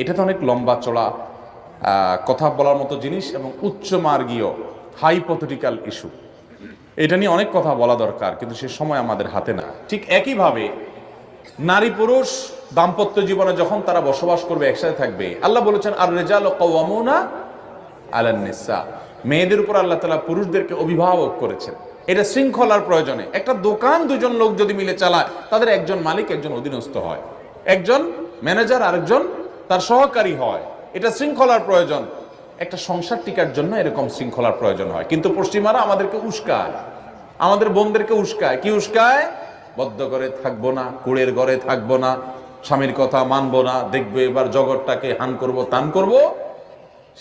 এটা তো অনেক লম্বা চড়া কথা বলার মতো জিনিস এবং উচ্চ মার্গীয় হাইপোথেটিক্যাল ইস্যু এটা নিয়ে অনেক কথা বলা দরকার, কিন্তু সে সময় আমাদের হাতে না। ঠিক একইভাবে, নারী পুরুষ দাম্পত্য জীবনে যখন তারা বসবাস করবে, একসাথে থাকবে, আল্লাহ বলেছেন আর রেজাল কওয়ামুনা আলান্নিসা মেয়েদের উপর আল্লাহ তালা পুরুষদেরকে অভিভাবক করেছেন। এটা শৃঙ্খলার প্রয়োজনে। একটা দোকান দুজন লোক যদি মিলে চালায়, তাদের একজন মালিক, একজন অধীনস্থ হয়। একজন ম্যানেজার আরেকজন তার সহকারী হয়। এটা শৃঙ্খলার প্রয়োজন। একটা সংসার টিকার জন্য এরকম শৃঙ্খলার প্রয়োজন হয়। কিন্তু পশ্চিমারা আমাদেরকে উস্কায়। আমাদের বোনদেরকে উস্কায়। কি উস্কায়? বদ্ধ করে থাকব না, কুড়ের ঘরে থাকব না, স্বামীর কথা মানবো না, দেখবে এবার জগৎটাকে হান করব, তান করব।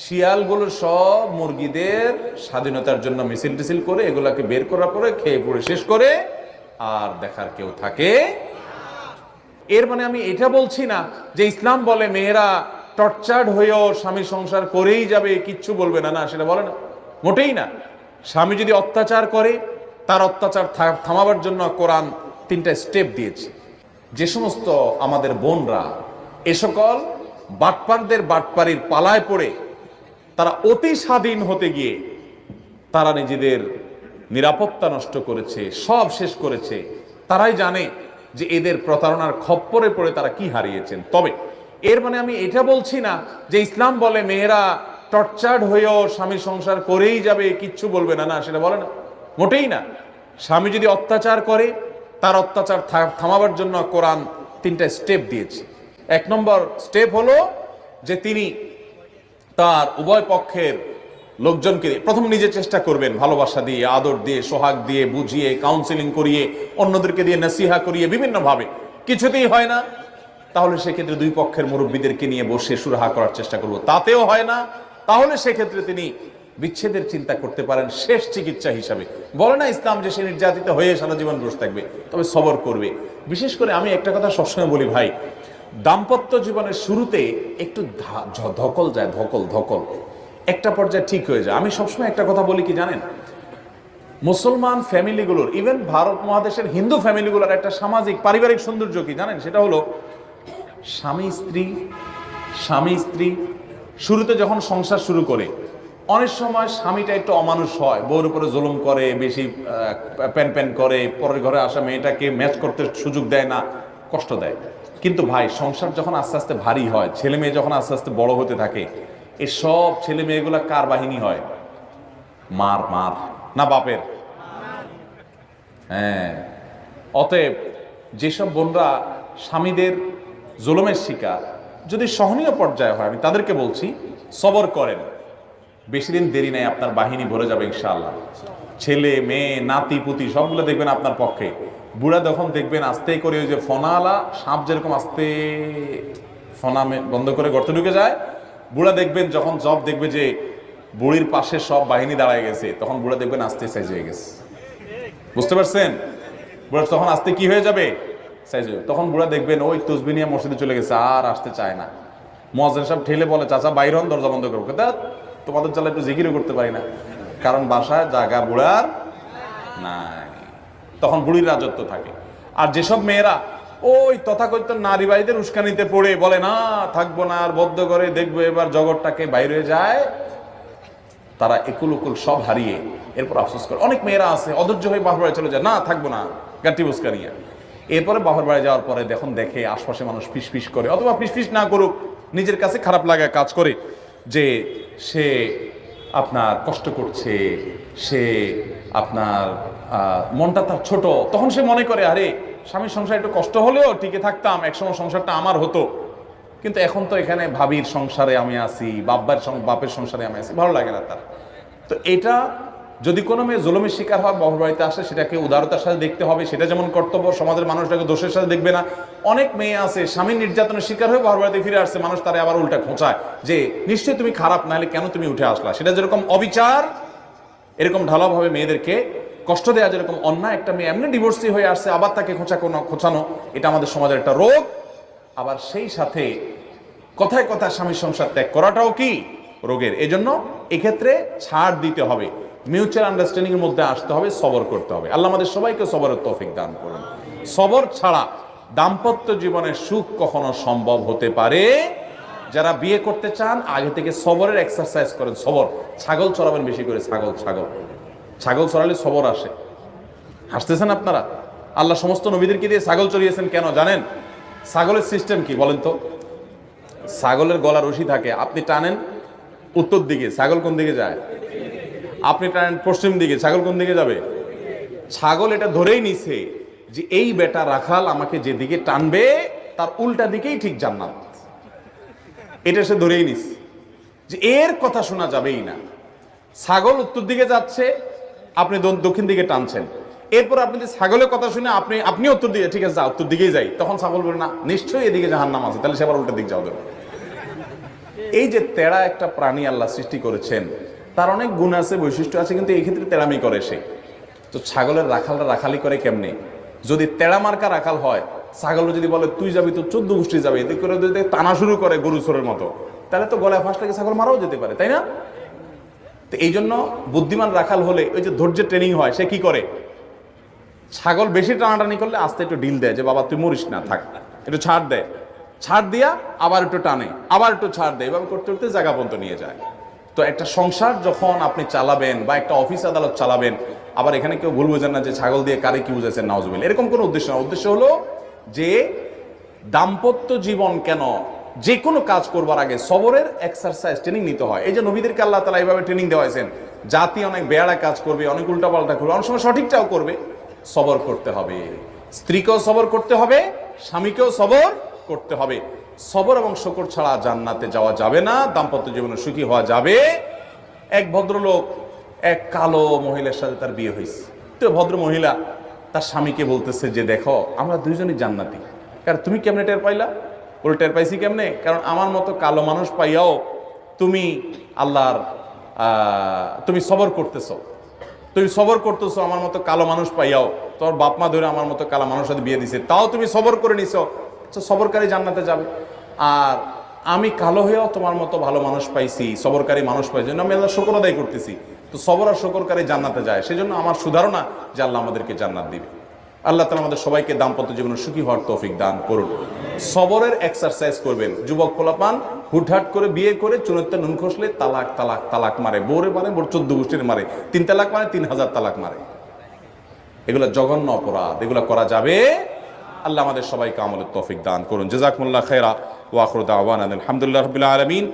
শিয়ালগুলো সব মুরগিদের স্বাধীনতার জন্য মিছিল টিছিল করে এগুলাকে বের করার পরে খেয়ে পড়ে শেষ করে, আর দেখার কেউ থাকে এর মানে আমি এটা বলছি না যে ইসলাম বলে মেয়েরা টর্চার্ড হয়েও স্বামী সংসার করেই যাবে, কিচ্ছু বলবে না না, সেটা বলে না। মোটেই না। স্বামী যদি অত্যাচার করে, তার অত্যাচার থামাবার জন্য কোরআন তিনটা স্টেপ দিয়েছে। যে সমস্ত আমাদের বোনরা, এ সকল বাটপারদের বাটপারির পালায় পড়ে, তারা অতি স্বাধীন হতে গিয়ে তারা নিজেদের নিরাপত্তা নষ্ট করেছে, সব শেষ করেছে, তারাই জানে যে এদের প্রতারণার খপ্পরে পড়ে তারা কি হারিয়েছেন। তবে এর মানে আমি এটা বলছি না যে ইসলাম বলে, মেয়েরা টর্চার্ড হয়েও স্বামী সংসার করেই যাবে, কিচ্ছু বলবে না। না, সেটা বলে না। মোটেই না। স্বামী যদি অত্যাচার করে, তার অত্যাচার থামাবার জন্য কোরআন তিনটা স্টেপ দিয়েছে। এক নম্বর স্টেপ হলো যে তিনি তার উভয় পক্ষের লোকজনকে প্রথম নিজে চেষ্টা করবেন, ভালোবাসা দিয়ে, আদর দিয়ে, সোহাগ দিয়ে, বুঝিয়ে কাউন্সিলিং করিয়ে, অন্যদেরকে দিয়ে নসিহা করিয়ে, বিভিন্নভাবে। কিছুতেই হয় না। তাহলে সেক্ষেত্রে দুই পক্ষের মুরব্বীদেরকে নিয়ে বসে সুরাহা করার চেষ্টা করব। তাতেও হয় না। তাহলে সেক্ষেত্রে তিনি বিচ্ছেদের চিন্তা করতে পারেন শেষ চিকিৎসা হিসাবে। বলে না ইসলাম যে সে নির্যাতিত হয়ে সারা জীবন বসে থাকবে, তবে সবর করবে। বিশেষ করে আমি একটা কথা সবসময় বলি ভাই, দাম্পত্য জীবনের শুরুতে একটু ধকল যায়, ধকল ধকল। একটা পর্যায়ে ঠিক হয়ে যায়। আমি সবসময় একটা কথা বলি কি জানেন? মুসলমান ফ্যামিলিগুলোর ইভেন ভারত মহাদেশের হিন্দু ফ্যামিলিগুলোর একটা সামাজিক, পারিবারিক সৌন্দর্য কি জানেন? সেটা হলো স্বামী, স্ত্রী স্বামী, স্ত্রী শুরুতে যখন সংসার শুরু করে, অনেক সময় স্বামীটা একটু অমানুষ হয়, বউর উপরে জুলুম করে, বেশি প্যান প্যান করে, পরের ঘরে আসা মেয়েটাকে ম্যাচ করতে সুযোগ দেয় না, কষ্ট দেয়। কিন্তু ভাই, সংসার যখন আস্তে আস্তে ভারী হয়, ছেলে মেয়ে যখন আস্তে আস্তে বড় হতে থাকে এই সব ছেলে মেয়েগুলা কার বাহিনী হয়? মার মার। না, বাপের। হ্যাঁ। অতএব যেসব বোনরা স্বামীদের জুলুমের শিকার, যদি সহনীয় পর্যায়ে হয়, আমি তাদেরকে বলছি, সবর করেন। বেশি দিন দেরি নেই, আপনার বাহিনী ভরে যাবে ইনশাআল্লাহ। ছেলে, মেয়ে, নাতি, পুতি, সবগুলো দেখবেন আপনার পক্ষে। বুড়া যখন দেখবেন আস্তে করে ওই যে ফনালা, সাপ যেরকম আস্তে ফনা বন্ধ করে গর্তে ঢুকে যায় বুড়া দেখবেন যখন জব দেখবে যে বুড়ির পাশে সব বাহিনী দাঁড়ায় গেছে, তখন বুড়া দেখবেন আস্তে সাইজ হয়ে গেছে। বুঝতে পারছেন? বুড়া তখন আসতে কি হয়ে যাবে? সাইজ তখন বুড়া দেখবেন, ওই তসবি নিয়ে মসজিদে চলে গেছে, আর আসতে চায় না। মহাজেন সব ঠেলে বলে, চাচা, বাইর হন, দরজা বন্ধ করব তা তোমাদের চালা একটু জিকিরও করতে পারি না, কারণ বাসায় জায়গা বুড়ার নাই। তখন বুড়ির রাজত্ব থাকে। আর যেসব মেয়েরা ওই তথাকথিত নারীবাদীদের উস্কানিতে পড়ে বলে, না, থাকব না, আর বদ্ধ করে দেখব এবার জগৎটাকে বাইরে যায়। তারা একুল উকুল সব হারিয়ে এরপর আফসোস করে। অনেক মেয়েরা আছে, অধৈর্য হয়ে বাহর বাড়ি চলে যায়। না, থাকব না গাটি বুসকা নিয়ে। এরপরে বাহর বাড়ি যাওয়ার পরে দেখুন, দেখে আশপাশে মানুষ ফিস ফিস করে, অথবা ফিস ফিস না করুক, নিজের কাছে খারাপ লাগা কাজ করে যে সে আপনার কষ্ট করছে, সে আপনার মনটা তার ছোট। তখন সে মনে করে, আরে, স্বামীর সংসার একটু কষ্ট হলেও টিকে থাকতাম, একসময় সংসারটা আমার হতো। কিন্তু এখন তো এখানে ভাবির সংসারে আমি আসি বাব্বার বাপের সংসারে আমি আসি ভালো লাগে না তার। তো এটা যদি কোনো মেয়ে জুলুমের শিকার হয় বাড়িতে আসে, সেটাকে উদারতার সাথে দেখতে হবে, সেটা যেমন কর্তব্য, সমাজের মানুষটাকে দোষের সাথে দেখবে না। অনেক মেয়ে আছে, স্বামীর নির্যাতনের শিকার হয়ে বাড়িতে ফিরে আসছে, মানুষ তারা আবার উল্টা খোঁচায় যে, নিশ্চয়ই তুমি খারাপ, নাহলে কেন তুমি উঠে আসলা? সেটা যেরকম অবিচার, এরকম ঢালাওভাবে মেয়েদেরকে কষ্ট দেওয়া যেরকম অন্যায়, একটা মেয়ে এমনি ডিভোর্সি হয়ে আসছে, আবার তাকে খোঁচা কোনো, খোঁচানো, এটা আমাদের সমাজের একটা রোগ। আবার সেই সাথে কথায় কথায় স্বামীর সংসার ত্যাগ করাটাও কি? রোগের। এজন্য এক্ষেত্রে ছাড় দিতে হবে। মিউচুয়াল আন্ডারস্ট্যান্ডিং এর মধ্যে আসতে হবে, সবর করতে হবে। আল্লাহ আমাদের সবাইকে সবরের তৌফিক দান করুন। সবর ছাড়া দাম্পত্য জীবনে সুখ কখনো সম্ভব হতে পারে। যারা বিয়ে করতে চান, আগে থেকে সবরের এক্সারসাইজ করেন, সবর। ছাগল চড়াবেন বেশি করে, ছাগল ছাগল। ছাগল চড়ালে সবর আসে। হাসতেছেন আপনারা? আল্লাহ সমস্ত নবীদেরকে দিয়ে ছাগল চড়িয়েছেন কেন জানেন? ছাগলের সিস্টেম কি বলেন তো? ছাগলের গলা রশি থাকে, আপনি টানেন, উত্তর দিকে, ছাগল কোন দিকে যায়? আপনি টানেন পশ্চিম দিকে, ছাগল কোন দিকে যাবে? ছাগল এটা ধরেই নিছে যে এই বেটা রাখাল আমাকে যেদিকে টানবে, তার উল্টা দিকেই ঠিক জান্নাত। এটা সে ধরেই নিস যে এর কথা শোনা যাবেই না। ছাগল উত্তর দিকে যাচ্ছে, আপনি দক্ষিণ দিকে টানছেন। এরপর আপনি ছাগলের কথা শুনে আপনি আপনি উত্তর দিকে, ঠিক আছে যা উত্তর দিকেই যাই। তখন ছাগল বলে, না, নিশ্চয়ই এদিকে জাহান নাম আছে, তাহলে সে আবার উল্টা দিক যাও দেবে। এই যে তেড়া একটা প্রাণী আল্লাহ সৃষ্টি করেছেন তার অনেক গুণ আছে, বৈশিষ্ট্য আছে, কিন্তু এই ক্ষেত্রে তেড়ামি করে সে। তো ছাগলের রাখালরা রাখালি করে কেমনে? যদি তেড়া মার্কা রাখাল হয় ছাগল যদি বলে, তুই যাবি তো চোদ্দ গোষ্ঠী যাবে এতে করে যদি টানা শুরু করে গরু চোরের মতো, তাহলে তো গলায় ফাঁস লাগে ছাগল মারাও যেতে পারে, তাই না? তো এই জন্য বুদ্ধিমান রাখাল হলে ওই যে ধৈর্যের ট্রেনিং হয়, সে কি করে? ছাগল বেশি টানাটানি করলে আস্তে একটু ডিল দেয় যে, বাবা, তুই মরিস না, থাক। একটু ছাড় দেয় ছাড় দিয়া আবার একটু টানে, আবার একটু ছাড় দেয় এভাবে করতে করতে জায়গা পর্যন্ত নিয়ে যায়। তো একটা সংসার যখন আপনি চালাবেন বা একটা অফিস আদালত চালাবেন, আবার এখানে কেউ ভুল বোঝেন না যে ছাগল দিয়ে কারে কি বুঝেছেন নাওজবিল এরকম কোনো উদ্দেশ্য না। উদ্দেশ্য হলো যে দাম্পত্য জীবন কেন যে কোনো কাজ করবার আগে সবরের এক্সারসাইজ ট্রেনিং নিতে হয়। এই যে নবীদেরকে আল্লাহ তালা এইভাবে ট্রেনিং দেওয়া হয়েছেন জাতি অনেক বেয়ারা কাজ করবে, অনেক উল্টাপাল্টা করবে, অনেক সময় সঠিকটাও করবে, সবর করতে হবে। স্ত্রীকেও সবর করতে হবে, স্বামীকেও সবর করতে হবে। সবর এবং শকর ছাড়া জান্নাতে যাওয়া যাবে না, দাম্পত্য জীবনে সুখী হওয়া যাবে। এক ভদ্রলোক এক কালো মহিলার সাথে তার বিয়ে হয়েছে। তো ভদ্র মহিলা তার স্বামীকে বলতেছে যে, দেখো, আমরা দুইজনই জান্নাতি। কারণ তুমি কেমনে টের পাইলা? বলে টের পাইছি কেমনে? কারণ আমার মতো কালো মানুষ পাইয়াও তুমি আল্লাহর তুমি সবর করতেছ। তুমি সবর করতেছো, আমার মতো কালো মানুষ পাইয়াও। তোর বাপ মা ধরে আমার মতো কালো মানুষের সাথে বিয়ে দিছে। তাও তুমি সবর করে নিছো। সবরকারী জান্নাতে যাবে। আর আমি কালো হয়েও তোমার মতো ভালো মানুষ পাইছি, সবরকারী মানুষ পাইছি। আমি আল্লাহ শকর আদায় করতেছি। তো সবর আর শকরকারী জান্নাতে যায়। সেজন্য আমার সুধারণা যে আল্লাহ আমাদেরকে জান্নাত দিবে। আল্লাহ তালা আমাদের সবাইকে দাম্পত্য জীবনে সুখী হওয়ার তৌফিক দান করুন। সবরের এক্সারসাইজ করবেন। যুবক পোলাপান, হুটহাট করে বিয়ে করে চুনতে নুন খসলে তালাক তালাক তালাক মারে। বোরে মারে বোর চোদ্দ গোষ্ঠীর মারে। তিন তালাক মারে, তিন হাজার তালাক মারে। এগুলো জঘন্য অপরাধ। এগুলো করা যাবে আল্লাহ আমাদের সবাইকে আমলের তফিক দান করুন। জেজাকমুল্লাহ খেরা ওয়াখরুদ আওয়ান আলহামদুলিল্লাহ রবিল আলমিন।